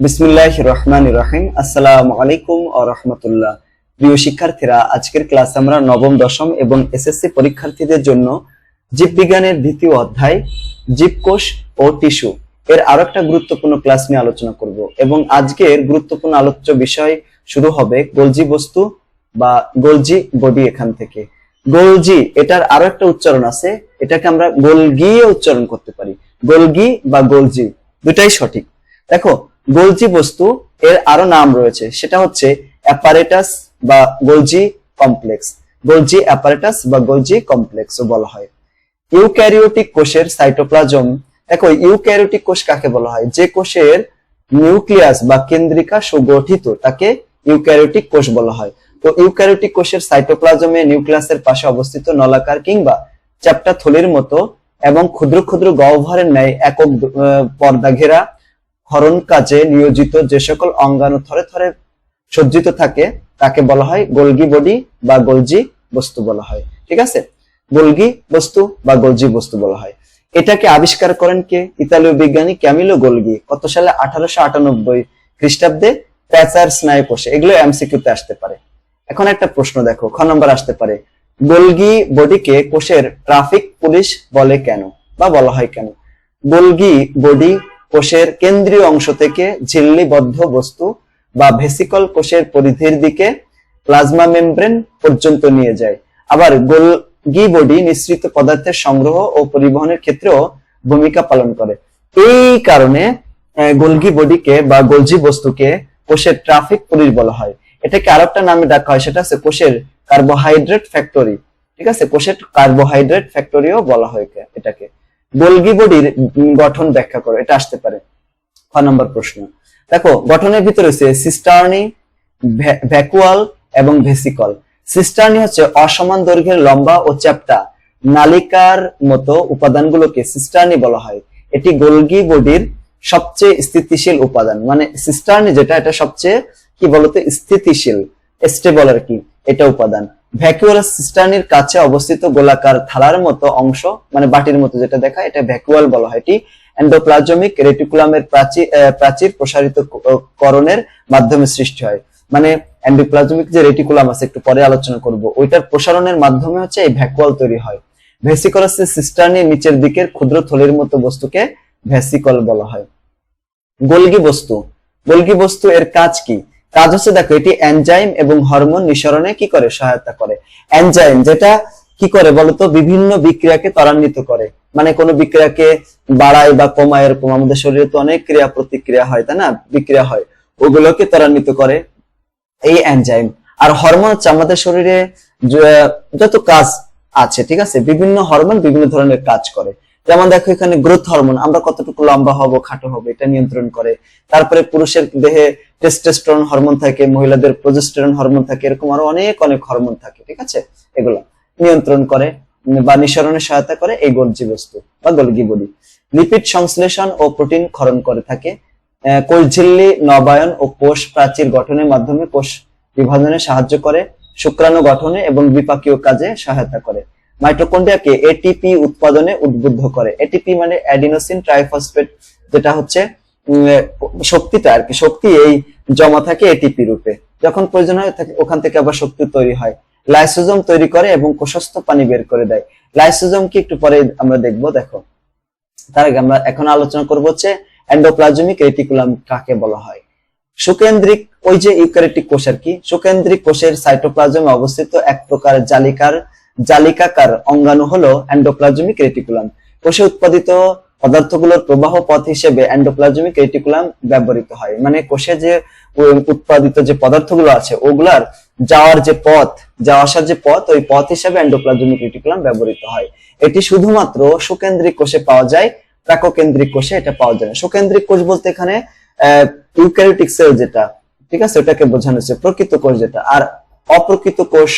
বিসমিল্লাহ রহমান রহিম। আসসালামু আলাইকুম ও রহমতুল্লাহ। প্রিয় শিক্ষার্থীরা, আজকের ক্লাস আমরা নবম, দশম এবং এসএসসি পরীক্ষার্থীদের জন্য জীববিজ্ঞানের দ্বিতীয় অধ্যায়, জীবকোষ ও টিস্যু এর আরও একটা গুরুত্বপূর্ণ ক্লাস নিয়ে আলোচনা করব এবং আজকের গুরুত্বপূর্ণ আলোচ্য বিষয় শুরু হবে গোলজি বস্তু বা গোলজি বডি এখান থেকে। গোলজি, এটার আরও একটা উচ্চারণ আছে, এটাকে আমরা গোলগি উচ্চারণ করতে পারি। গোলগি বা গোলজি, দুটাই সঠিক। দেখো গোলজি বস্তু এর আরও নাম রয়েছে। সেটা হচ্ছে অ্যাপারেটাস বা গোলজি কমপ্লেক্স গোলজি অ্যাপারেটাস বা গোলজি কমপ্লেক্স বলা হয়। ইউক্যারিওটিক কোষের সাইটোপ্লাজম দেখো ইউক্যারিওটিক কোষ কাকে বলা হয়? যে কোষের নিউক্লিয়াস বা কেন্দ্রিকা সুগঠিত তাকে ইউক্যারিওটিক কোষ বলা হয়। তো ইউক্যারিওটিক কোষের সাইটোপ্লাজমে নিউক্লিয়াসের পাশে অবস্থিত নলাকার কিংবা চ্যাপ্টা থলির মতো এবং ক্ষুদ্র ক্ষুদ্র গহ্বরের ন্যায় একক পর্দা ঘেরা হরণ কাজে নিয়োজিত যে সকল অঙ্গাণু থরে থরে সজ্জিত থাকে, তাকে বলা হয় গোলগি বডি বা গোলজি বস্তু বলা হয়। ঠিক আছে? গোলগি বস্তু বা গোলজি বস্তু বলা হয়। এটাকে আবিষ্কার করেন কে? ইতালীয় বিজ্ঞানী ক্যামিলো গোলগি। কত সালে? আঠারোশো আটানব্বই খ্রিস্টাব্দে প্যাচার স্নায়ু কোষে এগুলো এমসিকিউতে আসতে পারে। এখন একটা প্রশ্ন দেখো, খ নম্বর আসতে পারে। গোলগি বডিকে কোষের ট্রাফিক পুলিশ বলে কেন বা বলা হয় কেন? গোলগি বডি কোষের কেন্দ্রীয় অংশ থেকে ঝিল্লিবদ্ধ বস্তু বা ভেসিকল কোষের পরিধির দিকে প্লাজমা মেমব্রেন পর্যন্ত নিয়ে যায়। আবার গোলগি বডি মিশ্রিত পদার্থের সংগ্রহ ও পরিবহনের ক্ষেত্রেও ভূমিকা পালন করে। এই কারণে গোলগি বডিকে বা গোলজি বস্তুকে কোষের ট্রাফিক পুলিশ বলা হয়। এটাকে আরেকটা নামে ডাকা হয়, সেটা হচ্ছে কোষের কার্বোহাইড্রেট ফ্যাক্টরি। ঠিক আছে? কোষের কার্বোহাইড্রেট ফ্যাক্টরিও বলা হয় এটাকে। গোলগি বডির গঠন ব্যাখ্যা করো, এটা আসতে পারে। খ নম্বর প্রশ্ন। দেখো, গঠনের ভিতরে রয়েছে সিস্টার্নি ভ্যাকুয়াল এবং ভেসিকল। সিস্টার্নি হচ্ছে অসমান দৈর্ঘ্যের লম্বা ও চ্যাপ্টা। নালিকার মতো উপাদানগুলোকে সিস্টার্নি বলা হয়। এটি গোলগি বডির সবচেয়ে স্থিতিশীল উপাদান। মানে সিস্টার্নি যেটা, এটা সবচেয়ে, কি বলতো, স্থিতিশীল, স্টেবল আর কি, এটা উপাদান। ভ্যাকুয়ালাস সিস্টার্নির কাছে অবস্থিত গোলাকার থালার মতো অংশ মানে বাটির মতো যেটা দেখা এটা ভ্যাকুয়াল বলা হয়। এটি এন্ডোপ্লাজমিক রেটিকুলামের প্রাচীর প্রাচীর প্রসারিত করণের মাধ্যমে সৃষ্টি হয়। মানে এন্ডোপ্লাজমিক যে রেটিকুলাম আছে, একটু পরে আলোচনা করব। ওইটার প্রসারণের মাধ্যমে হচ্ছে এই ভ্যাকুয়াল তৈরি হয়। ভেসিকলাসের সিস্টার্নির নিচের দিকের ক্ষুদ্র থলির মতো বস্তুকে ভেসিকল বলা হয়। গোলগি বস্তু। গোলগি বস্তু এর কাজ কি? কাজ হচ্ছে দেখো, এটি এনজাইম এবং হরমোন নিঃসরণে কি করে সহায়তা করে? এনজাইম যেটা কি করে বলতো? বিভিন্ন বিক্রিয়াকে ত্বরান্বিত করে। মানে কোন বিক্রিয়াকে বাড়ায় বা কমায় এরকম। আমাদের শরীরে তো অনেক ক্রিয়া প্রতিক্রিয়া হয়, তাই না? বিক্রিয়া হয়। ওগুলোকে ত্বরান্বিত করে এই এনজাইম আর হরমোন হচ্ছে আমাদের শরীরে যত কাজ আছে, ঠিক আছে? বিভিন্ন হরমোন বিভিন্ন ধরনের কাজ করে। যেমন দেখো এখানে গ্রোথ হরমোন আমরা কতটুকু লম্বা হব, খাটো হব, এটা নিয়ন্ত্রণ করে। তারপরে পুরুষের দেহে টেস্টোস্টেরন হরমোন থাকে, মহিলাদের প্রজেস্টেরন হরমোন থাকে, এরকম আরও অনেক অনেক হরমোন থাকে, ঠিক আছে? এগুলো নিয়ন্ত্রণ করে বা নিঃসরণে সহায়তা করে এই গোলজি বস্তু বা গোলগি বডি। লিপিড সংশ্লেষণ ও প্রোটিন ক্ষরণ করে থাকে। কোষঝিল্লি নবায়ন ও কোষ প্রাচীর গঠনের মাধ্যমে কোষ বিভাজনে সাহায্য করে, শুক্রাণু গঠনে এবং বিপাকীয় কাজে সহায়তা করে। মাইটোকন্ড্রিয়াকে এটিপি উৎপাদনে উদ্বুদ্ধ করে। এটিপি মানে অ্যাডিনোসিন ট্রাইফসফেট যেটা হচ্ছে শক্তিটা আর কি, শক্তি এই জমা থাকে এটিপি রূপে। যখন প্রয়োজন হয় ওখান থেকে আবার শক্তি তৈরি হয়। লাইসোজোম তৈরি করে এবং কোষস্থ পানি বের করে দেয়। লাইসোজোম কি একটু পরে আমরা দেখব, দেখো। তার আগে আমরা এখন আলোচনা করব হচ্ছে এন্ডোপ্লাজমিক রেটিকুলাম কাকে বলা হয়। সুকেন্দ্রিক, ওই যে ইউক্যারিওটিক কোষ আর কি, সুকেন্দ্রিক কোষের সাইটোপ্লাজমে অবস্থিত এক প্রকার জালিকার জালিকাকার অঙ্গাণু হলো এন্ডোপ্লাজমিক রেটিকুলাম। কোষে উৎপাদিত পদার্থগুলোর প্রবাহ পথ হিসেবে এন্ডোপ্লাজমিক রেটিকুলাম ব্যবহৃত হয়। মানে কোষে যে উৎপাদিত যে পদার্থগুলো আছে, ওগুলার যাওয়ার যে পথ, যাওয়া আসার যে পথ, ওই পথ হিসেবে এন্ডোপ্লাজমিক রেটিকুলাম ব্যবহৃত হয়। এটি শুধুমাত্র সুকেন্দ্রিক কোষে পাওয়া যায়, প্রাককেন্দ্রিক কোষে এটা পাওয়া যায় না। সুকেন্দ্রিক কোষ বলতে এখানে ইউক্যারিওটিক সেল যেটা, ঠিক আছে? ওটাকে বোঝানো হচ্ছে। প্রকৃত কোষ যেটা। আর অপ্রকৃত কোষ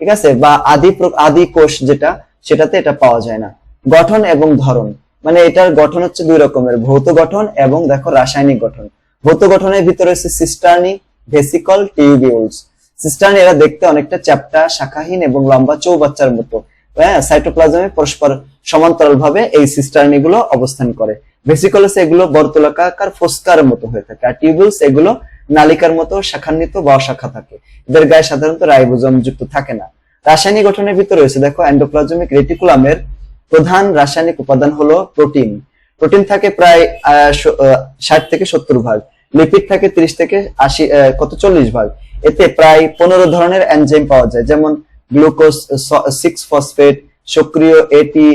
ঠিক আছে? বা আদি আদি কোষ যেটা, সেটাতে এটা পাওয়া যায় না। গঠন এবং ধরন। মানে এটার গঠন হচ্ছে দুই রকমের, ভৌত গঠন এবং দেখো রাসায়নিক গঠন। ভৌত গঠনের ভিতরে হচ্ছে সিস্টার্নি, ভেসিকল, টিউবিউলস। সিস্টার্নি এরা দেখতে অনেকটা চ্যাপ্টা, শাখাহীন এবং লম্বা চৌবাচ্চার মতো। হ্যাঁ সাইটোপ্লাজমে পরস্পর সমান্তরাল ভাবে এই সিস্টার্নি গুলো অবস্থান করে। ভেসিকলস এগুলো বর্তলাকার ফোস্কার মতো হয়ে থাকে, আর টিউবুলস এগুলো নালিকার মতো শাখান্বিত বা অশাখা থাকে। এদের গায়ে সাধারণত রাইবোজম যুক্ত থাকে না। রাসায়নিক গঠনের ভিতরে রয়েছে, দেখো এন্ডোপ্লাজমিক রেটিকুলামের প্রধান রাসায়নিক উপাদান হলো প্রোটিন। প্রোটিন থাকে প্রায় ষাট থেকে সত্তর ভাগ। লিপিড থাকে তিরিশ থেকে আশি কত, চল্লিশ ভাগ। এতে প্রায় পনেরো ধরনের এনজাইম পাওয়া যায়, যেমন গ্লুকোজ সিক্স ফসফেট সক্রিয় এটি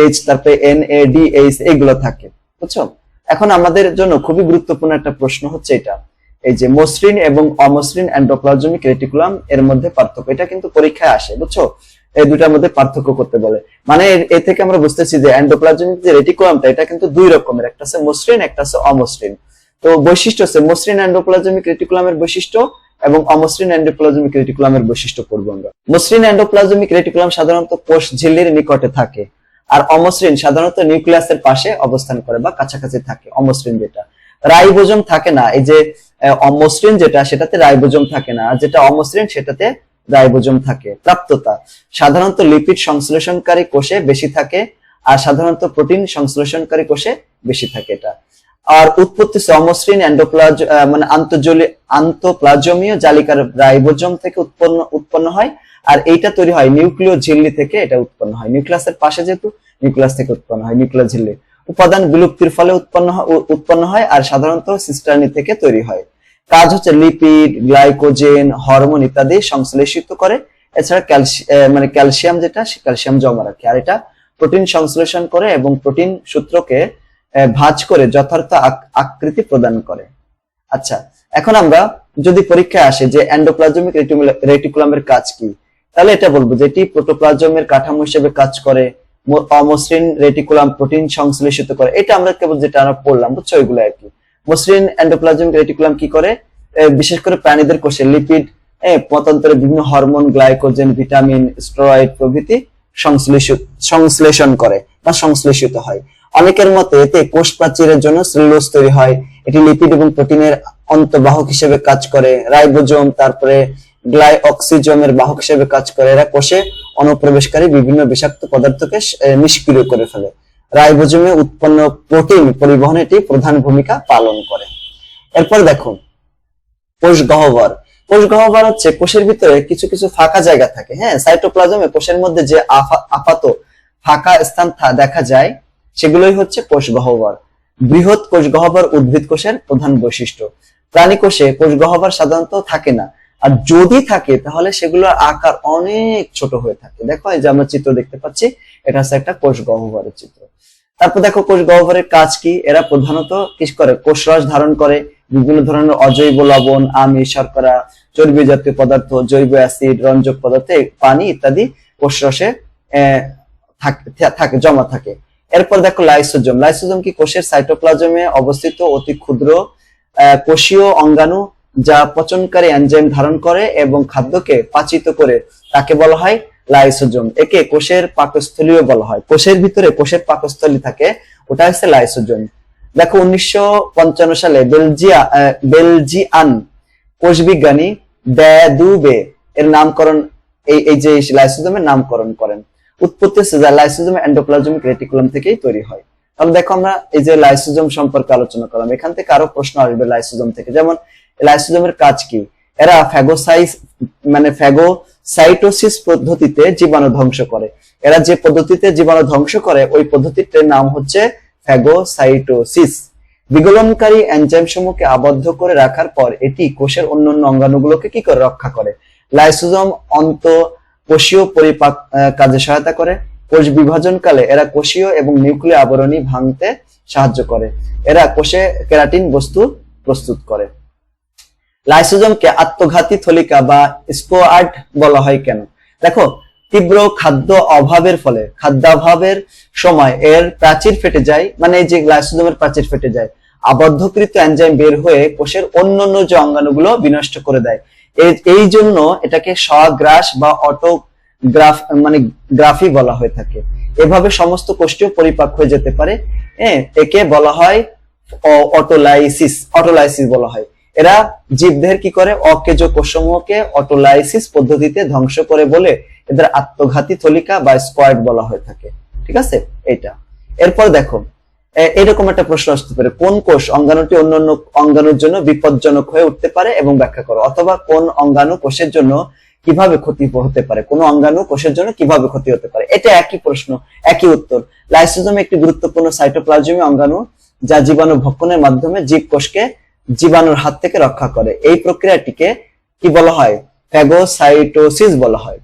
এইচ তারপরে এন এ ডি এইচ এগুলো থাকে। বুঝছ? এখন আমাদের জন্য খুবই গুরুত্বপূর্ণ একটা প্রশ্ন হচ্ছে এটা। এই যে মসৃণ এবং অমসৃণ এন্ডোপ্লাজমিক রেটিকুলাম এর মধ্যে পার্থক্য, এটা কিন্তু পরীক্ষায় আসে, বুঝছ? এই দুটার মধ্যে পার্থক্য করতে বলে। মানে এ থেকে আমরা বুঝতেছি যে এন্ডোপ্লাজমিক যে রেটিকুলামটা এটা কিন্তু দুই রকমের, একটা আছে মসৃণ, একটা আছে অমসৃণ। তো বৈশিষ্ট্য হচ্ছে মসৃণ এন্ডোপ্লাজমিক রেটিকুলামের বৈশিষ্ট্য এবং অমসৃণ এন্ডোপ্লাজমিক রেটিকুলামের বৈশিষ্ট্য পড়ব আমরা। মসৃণ এন্ডোপ্লাজমিক রেটিকুলাম সাধারণত কোষ ঝিল্লির নিকটে থাকে, আর অমসৃণ সাধারণত নিউক্লিয়াসের পাশে অবস্থান করে বা কাছাকাছি থাকে, অমসৃণ যেটা। রাইবোজম থাকে না। এই যে অমসৃণ যেটা, সেটাতে রাইবোজম থাকে না। যেটা অমসৃণ সেটাতে রাইবোজম থাকে। প্রাপ্ততা। সাধারণত লিপিড সংশ্লেষণকারী কোষে বেশি থাকে, আর সাধারণত প্রোটিন সংশ্লেষণকারী কোষে বেশি থাকে এটা। আর উৎপত্তি অমসৃণ এন্ডোপ্লাজ মানে আন্তঃজলি আন্তঃপ্লাজমীয় জালিকার রাইবোজম থেকে উৎপন্ন উৎপন্ন হয়, আর এইটা তৈরি হয় নিউক্লিয় ঝিল্লি থেকে এটা উৎপন্ন হয়। নিউক্লিয়াসের পাশে যেহেতু, নিউক্লিয়াস থেকে উৎপন্ন হয় নিউক্লিয়াস ঝিল্লি। উপাদান বিলুপ্তির ফলে উৎপন্ন উৎপন্ন হয় আর সাধারণত সিস্টার্নি থেকে তৈরি হয়। কাজ হচ্ছে লিপিড, গ্লাইকোজেন, হরমোন ইত্যাদি সংশ্লেষিত করে। এছাড়া ক্যালসিয়াম মানে ক্যালসিয়াম যেটা ক্যালসিয়াম জমা রাখে। আর এটা প্রোটিন সংশ্লেষণ করে এবং প্রোটিন সূত্রকে ভাঁজ করে যথার্থ আকৃতি প্রদান করে। আচ্ছা এখন আমরা যদি পরীক্ষায় আসে যে এন্ডোপ্লাজমিক রেটিকুলামের কাজ কি, তাহলে এটা বলব যে এটি প্রোটোপ্লাজমের কাঠামো হিসেবে কাজ করে। অমসৃণ রেটিকুলাম প্রোটিন সংশ্লেষিত করে। এটা আমরা কেবল যেটা আমরা পড়লাম, বুঝছ? ওইগুলো আর কি। মসৃণ এন্ডোপ্লাজমিক রেটিকুলাম কি করে? বিশেষ করে প্রাণীদের কোষে লিপিড পতন্তরে বিভিন্ন হরমোন গ্লাইকোজেন ভিটামিন স্টেরয়েড প্রভৃতি সংশ্লেষণ করে বা সংশ্লেষিত হয়। অনেকের মতে এতে কোষ প্রাচীরের জন্য সেলুলোজ তৈরি হয়। এটি লিপিড এবং প্রোটিনের অন্তবাহক হিসেবে কাজ করে। রাইবোজোম, তারপরে গ্লাইঅক্সিজমের বাহক হিসেবে কাজ করে। এরা কোষে অনুপ্রবেশকারী বিভিন্ন বিষাক্ত পদার্থকে নিষ্ক্রিয় করে ফেলে। রাইবোজোমে উৎপন্ন প্রোটিন পরিবহনে এটি প্রধান ভূমিকা পালন করে। এরপর দেখো কোষ গহ্বর। কোষ গহ্বর হচ্ছে কোষের ভিতরে কিছু কিছু ফাঁকা জায়গা থাকে। হ্যাঁ সাইটোপ্লাজমে কোষের মধ্যে যে আপাত ফাঁকা স্থান দেখা যায়, সেগুলোই হচ্ছে কোষ গহ্বর। বৃহৎ কোষ গহ্বর উদ্ভিদ কোষের প্রধান বৈশিষ্ট্য। প্রাণী কোষে কোষ গহ্বর সাধারণত থাকে না। আর যদি থাকে, তাহলে সেগুলোর আকার অনেক ছোট হয়ে থাকে। দেখো, এই যে আমরা চিত্র দেখতে পাচ্ছি, এটা হচ্ছে একটা কোষ গহ্বরের চিত্র। তারপর দেখো, কোষ গহ্বরের কাজ কি? এরা প্রধানত কি করে? কোষরস ধারণ করে, বিভিন্ন ধরনের অজৈব লবণ, আমিষ, শর্করা, চর্বি জাতীয় পদার্থ, জৈব অ্যাসিড, রঞ্জক পদার্থ পানি ইত্যাদি কোষরসে থাক- জমা থাকে। এরপর দেখো, লাইসোজম। লাইসোজম কি কোষের সাইটোপ্লাজমে অবস্থিত অতি ক্ষুদ্র কোষীয় অঙ্গাণু যা পচনকারী এনজাইম ধারণ করে এবং খাদ্যকে পাচিত করে, তাকে বলা হয় লাইসোজোম। একে কোষের পাকস্থলীও বলা হয়। কোষের ভিতরে কোষের পাকস্থলী থাকে, ওটা হচ্ছে লাইসোজোম। দেখো, উনিশশো পঞ্চান্ন সালে বেলজিয়া বেলজিয়ান কোষ বিজ্ঞানী দ্যাদুবে এর নামকরণ, এই এই যে লাইসোজোমের নামকরণ করেন। উৎপত্তি লাইসোজোম এন্ডোপ্লাজমিক রেটিকুলাম থেকেই তৈরি হয়। তাহলে দেখো আমরা এই যে লাইসোজোম সম্পর্কে আলোচনা করলাম, এখান থেকে আরও প্রশ্ন আসবে লাইসোজোম থেকে। যেমন লাইসোজোমের কাজ কি? এরা ফ্যাগোসাইস মানে ফ্যাগোসাইটোসিস পদ্ধতিতে জীবাণু ধ্বংস করে। এরা যে পদ্ধতিতে জীবাণু ধ্বংস করে, ওই পদ্ধতিটির নাম হচ্ছে ফ্যাগোসাইটোসিস বিগলনকারী এনজাইম সমূহকে আবদ্ধ করে রাখার পর এটি কোষের অন্যান্য অঙ্গাণুগুলোকে কি করে রক্ষা করে? লাইসোজোম অন্ত কোষীয় পরিপাক কাজে সহায়তা করে। কোষ বিভাজনকালে এরা কোষীয় এবং নিউক্লিয় আবরণী ভাঙতে সাহায্য করে। এরা কোষে কেরাটিন বস্তু প্রস্তুত করে। লাইসোজোমকে আত্মঘাতী থলিকা বা স্পোয়ার্ড বলা হয় কেন? দেখো, তীব্র খাদ্য অভাবের ফলে, খাদ্যাভাবের সময় এর প্রাচীর ফেটে যায় মানে এই যে লাইসোজোমের প্রাচীর ফেটে যায়, আবদ্ধকৃত এনজাইম বের হয়ে কোষের অন্যান্য যে অঙ্গাণুগুলো বিনষ্ট করে দেয়। এই জন্য এটাকে স্বগ্রাস বা অটো গ্রাফ মানে গ্রাফি বলা হয়ে থাকে। এভাবে সমস্ত কোষ্ঠীয় পরিপাক হয়ে যেতে পারে। হ্যাঁ একে বলা হয় অটোলাইসিস অটোলাইসিস বলা হয়। এরা জীবদেহের কি করে? অকেজ কোষসমূহকে অটোলাইসিস পদ্ধতিতে ধ্বংস করে বলে এদের আত্মঘাতী থলিকা বা স্কোয়াড বলা হয়ে থাকে। ঠিক আছে? এটা এরপর দেখো এরকম একটা প্রশ্ন আসতে পারে। কোন কোষ অঙ্গাণুটি অন্যান্য অঙ্গাণুর জন্য বিপজ্জনক হয়ে উঠতে পারে এবং ব্যাখ্যা করো? অথবা কোন অঙ্গাণু কোষের জন্য কীভাবে ক্ষতি হতে পারে? কোন অঙ্গাণু কোষের জন্য কীভাবে ক্ষতি হতে পারে? এটা একই প্রশ্ন, একই উত্তর। লাইসোজোম একটি গুরুত্বপূর্ণ সাইটোপ্লাজমি অঙ্গাণু যা জীবাণু ভক্ষণের মাধ্যমে জীব কোষকে জীবাণুর হাত থেকে রক্ষা করে। এই প্রক্রিয়াটিকে কি বলা হয়? ফ্যাগোসাইটোসিস বলা হয়।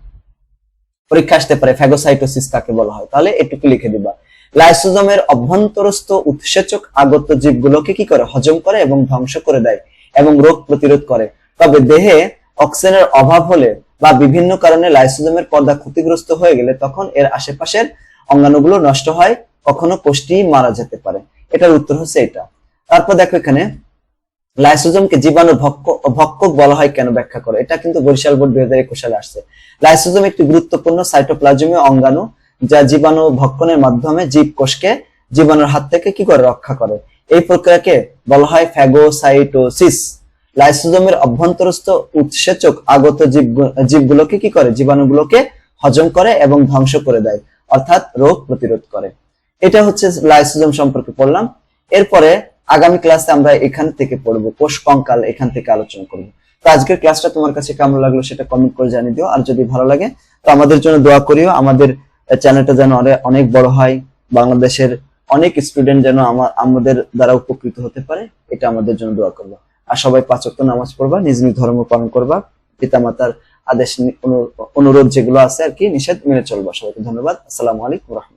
পরীক্ষা আসতে পারে ফ্যাগোসাইটোসিস কাকে বলা হয়? তাহলে এটুকু লিখে দিবা। লাইসোজোমের অভ্যন্তরস্থ উৎসেচক আগত জীবগুলোকে কি করে? হজম করে এবং ধ্বংস করে দেয় এবং রোগ প্রতিরোধ করে। তবে দেহে অক্সিজেনের অভাব হলে বা বিভিন্ন কারণে লাইসোজোমের পর্দা ক্ষতিগ্রস্ত হয়ে গেলে তখন এর আশেপাশের অঙ্গাণুগুলো নষ্ট হয়, কখনো কোষটি মারা যেতে পারে। এটার উত্তর হচ্ছে এটা। তারপর দেখো এখানে, লাইসোজোমকে জীবাণু ভক্ষ- ভক্ষক বলা হয় কেন ব্যাখ্যা করো? এটা কিন্তু বরিশাল বোর্ড দুই হাজার একুশ সালে আসছে। লাইসোজোম একটি গুরুত্বপূর্ণ সাইটোপ্লাজমীয় অঙ্গাণু যা জীবাণু ভক্ষণের মাধ্যমে জীব কোষকে জীবাণুর হাত থেকে কি করে রক্ষা করে? এই প্রক্রিয়াকে বলা হয় ফ্যাগোসাইটোসিস। লাইসোজোমের অভ্যন্তরস্থ উৎসেচক আগত জীব জীবগুলোকে কি করে? জীবাণুগুলোকে হজম করে এবং ধ্বংস করে দেয়, অর্থাৎ রোগ প্রতিরোধ করে। এটা হচ্ছে লাইসোজোম সম্পর্কে পড়লাম। এরপরে আগামী ক্লাসে আমরা এখান থেকে পড়ব কোষ কঙ্কাল এখান থেকে আলোচনা করব। তো আজকের ক্লাসটা তোমার কাছে কেমন লাগল সেটা কমেন্ট করে জানিয়ে দিও। আর যদি ভালো লাগে, তো আমাদের জন্য দোয়া করিও। আমাদের চ্যানেলটা যেন অনেক বড় হয়। বাংলাদেশের অনেক স্টুডেন্ট যেন আমাদের দ্বারা উপকৃত হতে পারে, এটা আমাদের জন্য দোয়া করব। আর সবাই পাঁচ ওয়াক্ত নামাজ পড়বা, নিজ নিজ ধর্ম পালন করবা। পিতামাতার আদেশ অনুরোধ যেগুলো আছে আর কি, নিষেধ মেনে চলবা। সবাইকে ধন্যবাদ। আসসালামু আলাইকুম রহমতুল্লাহ।